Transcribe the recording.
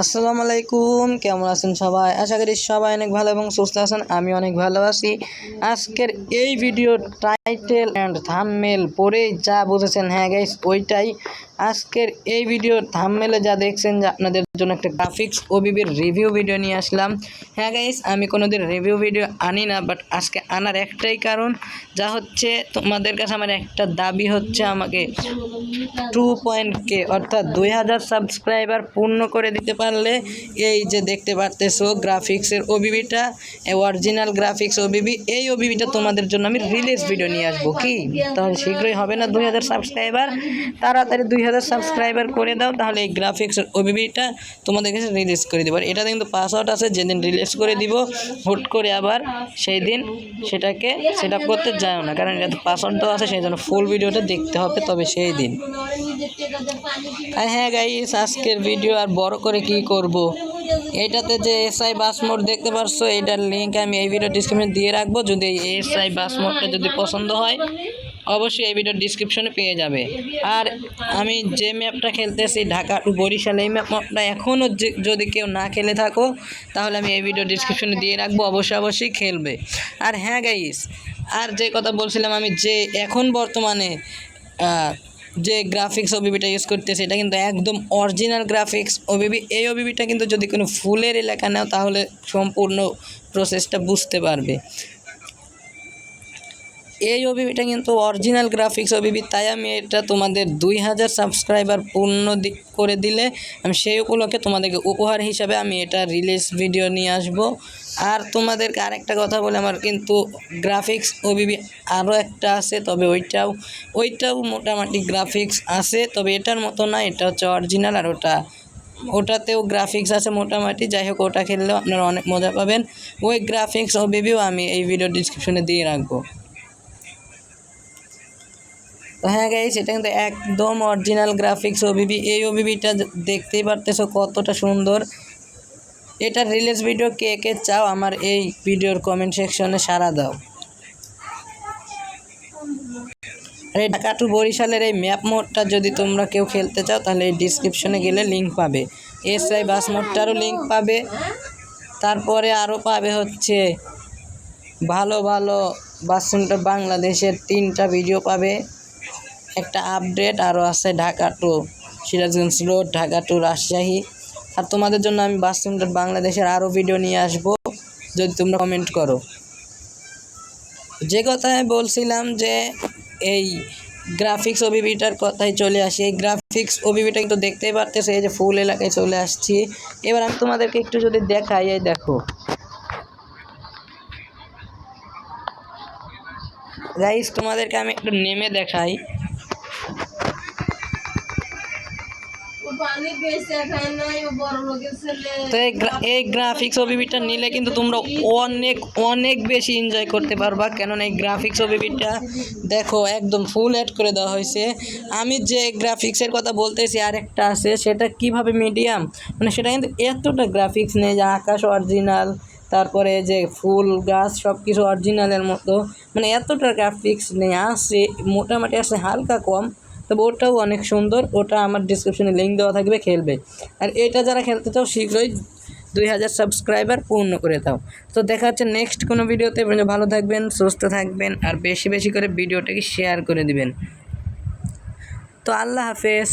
আসসালামু আলাইকুম, কেমন আছেন সবাই? আশা করি সবাই অনেক ভালো এবং সুস্থ আছেন, আমি অনেক ভালো আছি। আজকের এই ভিডিও টাইটেল অ্যান্ড থামমেল পরেই যা বুঝেছেন। হ্যাঁ গাইস ওইটাই। আজকের এই ভিডিওর থামমেলে যা দেখছেন যে আপনাদের জন্য একটা গ্রাফিক্স ওবিবির রিভিউ ভিডিও নিয়ে আসলাম। হ্যাঁ গাইস আমি কোনোদিন রিভিউ ভিডিও আনি না বাট আজকে আনার একটাই কারণ, যা হচ্ছে তোমাদের কাছে আমার একটা দাবি হচ্ছে আমাকে টু পয়েন্ট কে অর্থাৎ দুই হাজার সাবস্ক্রাইবার পূর্ণ করে দিতে পারলে এই যে দেখতে পারতেছো গ্রাফিক্সের ওবিবিটা অরিজিনাল গ্রাফিক্স ওবিবি এই ওবিবিটা তোমাদের জন্য আমি রিলিজ ভিডিও নিয়ে আসব কি? তাহলে শীঘ্রই হবে না দুই হাজার সাবস্ক্রাইবার তাড়াতাড়ি দুই হাজার সাবস্ক্রাইবার করে দাও, তাহলে এই গ্রাফিক্সের ওবিবিটা তোমাদের কাছে রিলিজ করে দেবো। এটাতে কিন্তু পাসওয়ার্ড আছে, যেদিন রিলিজ করে দিব, হুট করে আবার সেই দিন সেটাকে সেট করতে যাও না। কারণ এটাতে পাসওয়ার্ড দেওয়া আছে, সেই জন্য ফুল ভিডিওটা দেখতে হবে তবে সেই দিন আর হ্যাঁ গাইস আজকের ভিডিও আর বড় করে কি করব। এটাতে যে এসআই বাস মোড দেখতে পারছ, এটার লিঙ্ক আমি এই ভিডিও ডিসক্রিপশনে দিয়ে রাখব। যদি এসআই বাস মোডটা যদি পছন্দ হয়, অবশ্যই এই ভিডিওর ডিসক্রিপশনে পেয়ে যাবে। আর আমি যে ম্যাপটা খেলতেছি, ঢাকা টু বরিশাল, এই ম্যাপটা এখনও যদি কেউ না খেলে থাকো, তাহলে আমি এই ভিডিও ডিসক্রিপশনে দিয়ে রাখব। অবশ্যই অবশ্যই খেলবে। আর হ্যাঁ গাইস আর যে কথা বলছিলাম আমি যে এখন বর্তমানে যে গ্রাফিক্স ওবিবিটা ইউজ করতেছে, এটা কিন্তু একদম অরিজিনাল গ্রাফিক্স ওবিবি এই ওবিবিটা কিন্তু যদি কোনো ফুলের এলাকা নাও, তাহলে সম্পূর্ণ প্রসেসটা বুঝতে পারবে। এই ওবিবিটা কিন্তু অরিজিনাল গ্রাফিক্স ওবিবি তাই আমি এটা তোমাদের দুই হাজার সাবস্ক্রাইবার পূর্ণ দিক করে দিলে আমি সেই উপলক্ষে তোমাদেরকে উপহার হিসাবে আমি এটা রিলিজ ভিডিও নিয়ে আসব। আর তোমাদেরকে আরেকটা কথা বলে, আমার কিন্তু গ্রাফিক্স ওবিবি আরও একটা আছে, তবে ওইটাও ওইটাও মোটামুটি গ্রাফিক্স আছে, তবে এটার মতো না, এটা হচ্ছে অরিজিনাল আর ওটা, ওটাতেও গ্রাফিক্স আছে মোটামুটি, যাই হোক ওটা খেললেও আপনারা অনেক মজা পাবেন। ওই গ্রাফিক্স ও ওবিবিও আমি এই ভিডিও ডিসক্রিপশনে দিয়ে রাখব। তো হ্যাঁ গাইস এটা কিন্তু একদম অরিজিনাল গ্রাফিক্স ওবিবি এই ওবিবিটা দেখতেই পারতেছো কতটা সুন্দর। এটার রিলিজ ভিডিও কে কে চাও আমার এই ভিডিওর কমেন্ট সেকশনে সাড়া দাও। এই ঢাকা টু বরিশালের এই ম্যাপ মোডটা যদি তোমরা কেউ খেলতে চাও, তাহলে এই ডিসক্রিপশনে গেলে লিঙ্ক পাবে। এসআই বাস মোডটারও লিঙ্ক পাবে। তারপরে আরও পাবে হচ্ছে ভালো ভালো বাস সেন্টার বাংলাদেশের তিনটা ভিডিও পাবে। একটা আপডেট আরও আছে Dhaka to Sirajganj road Dhaka to Rajshahi. আর তোমাদের জন্য আমি বাস বাংলাদেশের আরও ভিডিও নিয়ে আসব। যদি তোমরা কমেন্ট করো। যে কথায় বলছিলাম যে, এই গ্রাফিক্স ওবিবিটার কথাই চলে আসি। এই গ্রাফিক্স ওবিবিটা কিন্তু দেখতেই পারতেছে, এই যে ফুল এলাকায় চলে আসছি। এবার আমি তোমাদেরকে একটু যদি দেখাই, এই দেখো। গাইস তোমাদেরকে আমি একটু নেমে দেখাই। তো এই গ্রা- এই গ্রাফিক্স ওবিবিটা নিলে কিন্তু তোমরা অনেক অনেক বেশি এনজয় করতে পারবা। কেননা এই গ্রাফিক্স ওবিবিটা দেখো, একদম ফুল অ্যাড করে দেওয়া হয়েছে। আমি যে গ্রাফিক্সের কথা বলতেছি, আরেকটা আছে, সেটা কীভাবে মিডিয়াম মানে সেটা কিন্তু এতটা গ্রাফিক্স নেই যে আকাশ অরিজিনাল তারপরে যে ফুল গাছ সব কিছু অরিজিনালের মতো। মানে এতটা গ্রাফিক্স নেই আসছে মোটামুটি আসছে হালকা কম। তবে ওটাও অনেক সুন্দর। ওটা আমার ডিসক্রিপশনে লিঙ্ক দেওয়া থাকবে, খেলবে। আর এটা যারা খেলতে চাও, শীঘ্রই দুই হাজার সাবস্ক্রাইবার পূর্ণ করে দাও। তো দেখা হচ্ছে নেক্সট কোনো ভিডিওতে ভালো থাকবেন, সুস্থ থাকবেন, আর বেশি বেশি করে ভিডিওটাকে শেয়ার করে দিবেন। তো আল্লাহ হাফেজ।